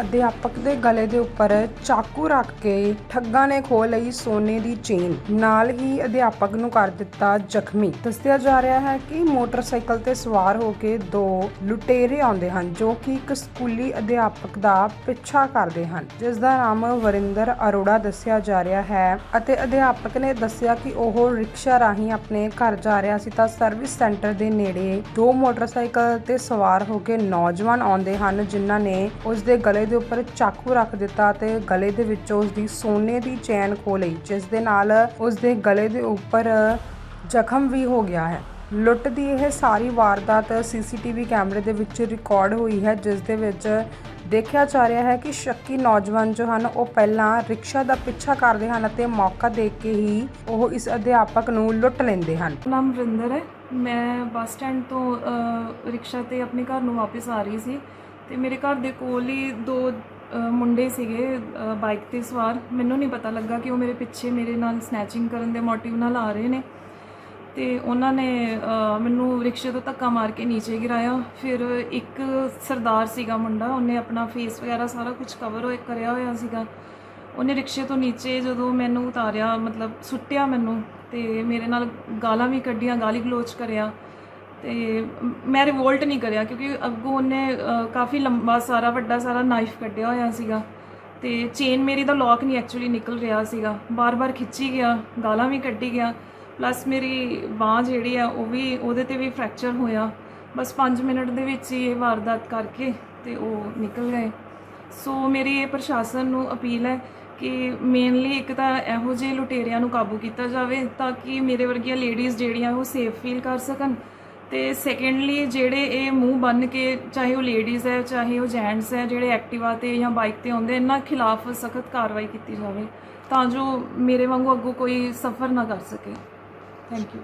ਅਧਿਆਪਕ ਦੇ ਗਲੇ ਦੇ ਉੱਪਰ ਚਾਕੂ ਰੱਖ ਕੇ ਠੱਗਾਂ ਨੇ ਖੋਹ ਲਈ ਸੋਨੇ ਦੀ ਚੇਨ। ਨਾਲ ਹੀ ਅਧਿਆਪਕ ਨੂੰ ਕਰ ਦਿੱਤਾ ਜ਼ਖਮੀ। ਦੱਸਿਆ ਜਾ ਰਿਹਾ ਹੈ ਕਿ ਮੋਟਰਸਾਈਕਲ ਤੇ ਸਵਾਰ ਹੋ ਕੇ ਦੋ ਲੁਟੇਰੇ ਆਉਂਦੇ ਹਨ, ਜੋ ਕਿ ਇੱਕ ਸਕੂਲੀ ਅਧਿਆਪਕ ਦਾ ਪਿੱਛਾ ਕਰਦੇ ਹਨ। ਜਿਸ ਦਾ ਨਾਮ ਵਰਿੰਦਰ ਅਰੋੜਾ ਦੱਸਿਆ ਜਾ ਰਿਹਾ ਹੈ ਅਤੇ ਅਧਿਆਪਕ ਨੇ ਦੱਸਿਆ ਕਿ ਉਹ ਰਿਕਸ਼ਾ ਰਾਹੀਂ ਆਪਣੇ ਘਰ ਜਾ ਰਿਹਾ ਸੀ ਤਾਂ ਸਰਵਿਸ ਸੈਂਟਰ ਦੇ ਨੇੜੇ ਦੋ ਮੋਟਰਸਾਈਕਲ ਤੇ ਸਵਾਰ ਹੋ ਕੇ ਨੌਜਵਾਨ ਆਉਂਦੇ ਹਨ, ਜਿਨ੍ਹਾਂ ਨੇ ਉਸ ਦੇ ਗਲੇ ਦੇ ਉੱਪਰ ਚਾਕੂ ਰੱਖ ਦਿੱਤਾ ਤੇ ਗਲੇ ਦੇ ਵਿੱਚੋਂ ਉਸ ਦੀ ਸੋਨੇ ਦੀ ਚੈਨ ਖੋਹ ਲਈ ਜਿਸ ਦੇ ਨਾਲ ਉਸ ਦੇ ਗਲੇ ਦੇ ਉੱਪਰ ਜ਼ਖਮ ਵੀ ਹੋ ਗਿਆ ਹੈ। ਲੁੱਟ ਦੀ ਇਹ ਸਾਰੀ ਵਾਰਦਾਤ ਸੀਸੀਟੀਵੀ ਕੈਮਰੇ ਦੇ ਵਿੱਚ ਰਿਕਾਰਡ ਹੋਈ ਹੈ ਜਿਸ ਦੇ ਵਿੱਚ ਦੇਖਿਆ ਜਾ ਰਿਹਾ ਹੈ ਕਿ ਸ਼ੱਕੀ ਨੌਜਵਾਨ ਜੋ ਹਨ ਉਹ ਪਹਿਲਾਂ ਰਿਕਸ਼ਾ ਦਾ ਪਿੱਛਾ ਕਰਦੇ ਹਨ ਅਤੇ ਮੌਕਾ ਦੇਖ ਕੇ ਹੀ ਉਹ ਇਸ ਅਧਿਆਪਕ ਨੂੰ ਲੁੱਟ ਲੈਂਦੇ ਹਨ। ਨਾਮ ਵਰਿੰਦਰ ਹੈ। ਮੈਂ ਬੱਸ ਸਟੈਂਡ ਤੋਂ ਅ, ਰਿਕਸ਼ਾ ਤੇ ਆਪਣੇ ਘਰ ਨੂੰ ਵਾਪਸ ਆ ਰਹੀ ਸੀ। ਤੇ ਮੇਰੇ ਘਰ ਦੇ ਕੋਲ ਹੀ ਦੋ ਮੁੰਡੇ ਸੀਗੇ ਬਾਈਕ ਤੇ ਸਵਾਰ। ਮੈਨੂੰ ਨਹੀਂ ਪਤਾ ਲੱਗਾ ਕਿ ਉਹ ਮੇਰੇ ਪਿੱਛੇ ਮੇਰੇ ਨਾਲ ਸਨੈਚਿੰਗ ਕਰਨ ਦੇ ਮੋਟਿਵ ਨਾਲ ਆ ਰਹੇ ਨੇ। ਤੇ ਉਹਨਾਂ ਨੇ ਮੈਨੂੰ ਰਿਕਸ਼ੇ ਤੋਂ ਧੱਕਾ ਮਾਰ ਕੇ ਨੀਚੇ ਗਿਰਾਇਆ। ਫਿਰ ਇੱਕ ਸਰਦਾਰ ਸੀਗਾ ਮੁੰਡਾ, ਉਹਨੇ ਆਪਣਾ ਫੇਸ ਵਗੈਰਾ ਸਾਰਾ ਕੁਝ ਕਵਰ ਹੋਇਆ ਕਰਿਆ ਹੋਇਆ ਸੀਗਾ। ਉਹਨੇ ਰਿਕਸ਼ੇ ਤੋਂ ਨੀਚੇ ਜਦੋਂ ਮੈਨੂੰ ਉਤਾਰਿਆ, ਮਤਲਬ ਸੁੱਟਿਆ ਮੈਨੂੰ, ਤੇ ਮੇਰੇ ਨਾਲ ਗਾਲਾਂ ਵੀ ਕੱਢੀਆਂ ਗਾਲੀ ਗਲੋਚ ਕਰਿਆ। ਤੇ ਮੈਂ ਰਿਵੋਲਟ ਨਹੀਂ ਕਰਿਆ ਕਿਉਂਕਿ ਅੱਗੋਂ ਉਹਨੇ ਕਾਫੀ ਲੰਬਾ ਸਾਰਾ, ਵੱਡਾ ਸਾਰਾ ਨਾਈਫ ਕੱਢਿਆ ਹੋਇਆ ਸੀਗਾ। ਤੇ ਚੇਨ ਮੇਰੀ ਦਾ ਲੌਕ ਨਹੀਂ ਐਕਚੁਅਲੀ ਨਿਕਲ ਰਿਹਾ ਸੀਗਾ। ਬਾਰ-ਬਾਰ ਖਿੱਚੀ ਗਿਆ, ਗਾਲਾਂ ਵੀ ਕੱਢੀ ਗਿਆ। ਪਲੱਸ ਮੇਰੀ ਬਾਹ ਜਿਹੜੀ ਆ, ਉਹ ਵੀ, ਉਹਦੇ ਤੇ ਵੀ ਫ੍ਰੈਕਚਰ ਹੋਇਆ। ਬਸ 5 ਮਿੰਟ ਦੇ ਵਿੱਚ ਹੀ ਇਹ ਵਾਰਦਾਤ ਕਰਕੇ ਤੇ ਉਹ ਨਿਕਲ ਗਏ। ਸੋ ਮੇਰੀ ਇਹ ਪ੍ਰਸ਼ਾਸਨ ਨੂੰ ਅਪੀਲ ਹੈ ਕਿ ਮੇਨਲੀ ਇੱਕ ਤਾਂ ਇਹੋ ਜਿਹੇ ਲੁਟੇਰਿਆਂ ਨੂੰ ਕਾਬੂ ਕੀਤਾ ਜਾਵੇ ਤਾਂ ਕਿ ਮੇਰੇ ਵਰਗੀਆਂ ਲੇਡੀਜ਼ ਜਿਹੜੀਆਂ ਉਹ ਸੇਫ ਫੀਲ ਕਰ ਸਕਣ। ਤੇ ਸੈਕੰਡਲੀ ਜਿਹੜੇ ਇਹ ਮੂੰਹ ਬੰਨ ਕੇ, ਚਾਹੇ ਉਹ ਲੇਡੀਜ਼ ਹੈ, ਚਾਹੇ ਉਹ ਜੈਂਟਸ ਹੈ, ਜਿਹੜੇ ਐਕਟਿਵਾ ਤੇ ਜਾਂ ਬਾਈਕ ਤੇ ਆਉਂਦੇ, ਇਹਨਾਂ ਖਿਲਾਫ ਸਖਤ ਕਾਰਵਾਈ ਕੀਤੀ ਜਾਵੇ ਤਾਂ ਜੋ ਮੇਰੇ ਵਾਂਗੂ ਅੱਗੋਂ ਕੋਈ ਸਫਰ ਨਾ ਕਰ ਸਕੇ। Thank you